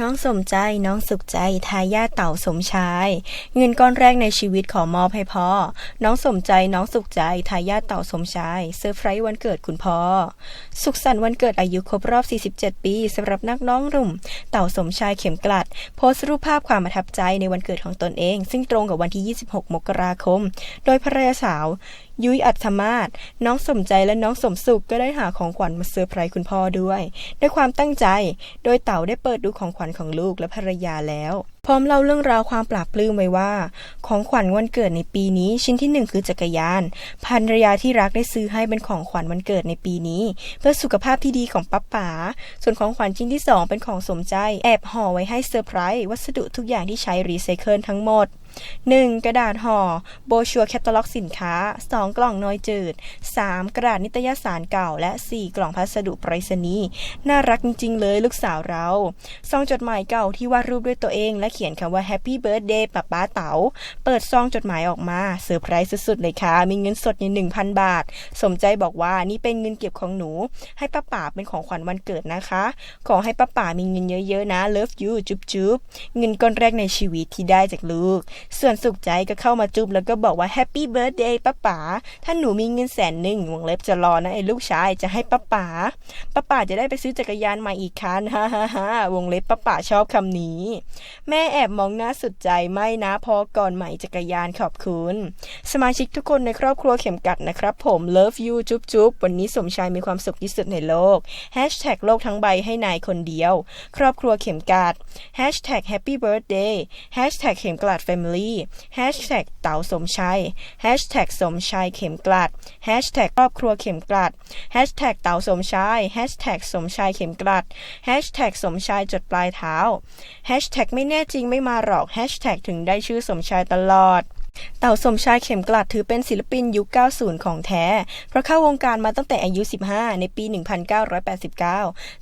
น้องสมใจน้องสุขใจทายาทเต่าสมชาย เงินก้อนแรกในชีวิตขอมอบให้พ่อ น้องสมใจน้องสุขใจทายาทเต่าสมชายเซอร์ไพรส์วันเกิดคุณพ่อ สุขสันต์วันเกิดอายุครบรอบ 47 ปีสำหรับนักน้องหนุ่ม เต่าสมชายเข็มกลัด โพสต์รูปภาพความประทับใจในวันเกิดของตนเอง ซึ่งตรงกับวันที่ 26 มกราคม โดยภรรยาสาว ยุ้ยอัธมาศน้องสมใจและน้องสมสุขก็ได้หาของขวัญมาเซอร์ไพรส์คุณพ่อด้วย ด้วยความตั้งใจ โดยเต๋าได้เปิดดูของขวัญของลูกและภรรยาแล้ว พร้อมเล่าเรื่องราวความปราบปลื้มไว้ว่า ของขวัญวันเกิดในปีนี้ ชิ้นที่หนึ่งคือจักรยานภรรยาที่รักได้ซื้อให้เป็นของขวัญวันเกิดในปีนี้ เพื่อสุขภาพที่ดีของป้าป๋าส่วนของขวัญชิ้นที่สองเป็นของสมใจ แอบห่อไว้ให้เซอร์ไพรส์วัสดุทุกอย่างที่ใช้รีไซเคิลทั้งหมด 1. กระดาษห่อ โบชัวแคตตาล็อกสินค้า 2. กล่องน้อยจืด 3. กระดาษนิตยสารเก่า และ 4. กล่องพัสดุไปรษณีย์น่ารักจริง ๆ เลยลูกสาวเราซองจดหมายเก่าที่วาดรูปด้วยตัวเองและเขียนคำว่า Happy Birthday ป้าป้าเต๋า เปิดซองจดหมายออกมาเซอร์ไพรส์สุดๆเลยค่ะ มีเงินสดอยู่1,000 บาท สมใจบอกว่านี่เป็นเงินเก็บของหนู ให้ป้าป๋าเป็นของขวัญวันเกิดนะคะ ขอให้ป้าป๋ามีเงินเยอะๆนะ Love you จุ๊บจุ๊บเงินก้อนแรกในชีวิตที่ได้จากลูก ส่วนสุขใจก็เข้ามาจุ๊บแล้วก็บอกว่าแฮปปี้เบิร์ดเดย์ป้าป๋า ถ้าหนูมีเงินแสนหนึ่งวงเล็บจะรอนะไอ้ลูกชายจะให้ป้าป๋าป้าป๋าจะได้ไปซื้อจักรยานใหม่อีกคันฮ่าฮ่าฮ่าวงเล็บป้าป๋าชอบคำนี้ แม่แอบมองหน้าสุดใจไม่นะพอก่อนใหม่จักรยานขอบคุณ สมาชิกทุกคนในครอบครัวเข็มกัดนะครับ ผม love you จุ๊บจุ๊บวันนี้สมชายมีความสุขที่สุดในโลก hashtag โลกทั้งใบให้นายคนเดียว ครอบครัวเข็มกัด hashtag happy birthday hashtag เข็มกลัด family hashtag เต๋าสมชัย hashtag สมชัยเข็มกลัด hashtag ครอบครัวเข็มกลัด hashtag เต๋าสมชัย hashtag สมชัยเข็มกลัด hashtag สมชายจดปลายเท้า hashtag ไม่แน่จริงไม่มาหรอกแฮชแท็กถึงได้ชื่อสมชายตลอด เต่าสมชายเข็มกลัดถือเป็นศิลปินยุค 90 ของแท้ เพราะเข้าวงการมาตั้งแต่อายุ 15 ในปี 1989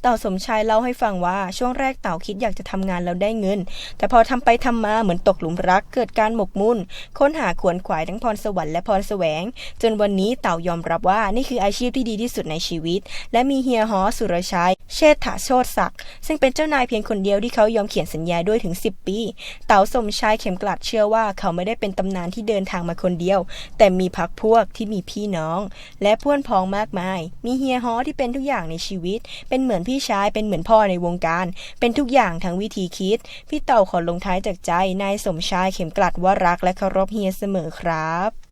เต่าสมชายเล่าให้ฟังว่าช่วงแรกเต่าคิดอยากจะทำงานแล้วได้เงิน แต่พอทำไปทำมาเหมือนตกหลุมรักเกิดการหมกมุ่น ค้นหาขวนขวายทั้งพรสวรรค์และพรแสวง จนวันนี้เต่ายอมรับว่านี่คืออาชีพที่ดีที่สุดในชีวิต และมีเฮียฮอสุรชัย เชษฐาโชตศักดิ์ซึ่งเป็นเจ้านายเพียงคนเดียวที่เขายอมเขียนสัญญาด้วยถึง 10 ปี เต่าสมชายเข็มกลัดเชื่อว่าเขาไม่ได้เป็นตำนานที่เดินทางมาคนเดียว แต่มีพักพวกที่มีพี่น้อง และเพื่อนพ้องมากมาย มีเฮียฮอที่เป็นทุกอย่างในชีวิต เป็นเหมือนพี่ชายเป็นเหมือนพ่อในวงการ เป็นทุกอย่างทั้งวิธีคิด พี่เต่าขอลงท้ายจากใจนายสมชายเข็มกลัดว่ารักและเคารพเฮียเสมอครับ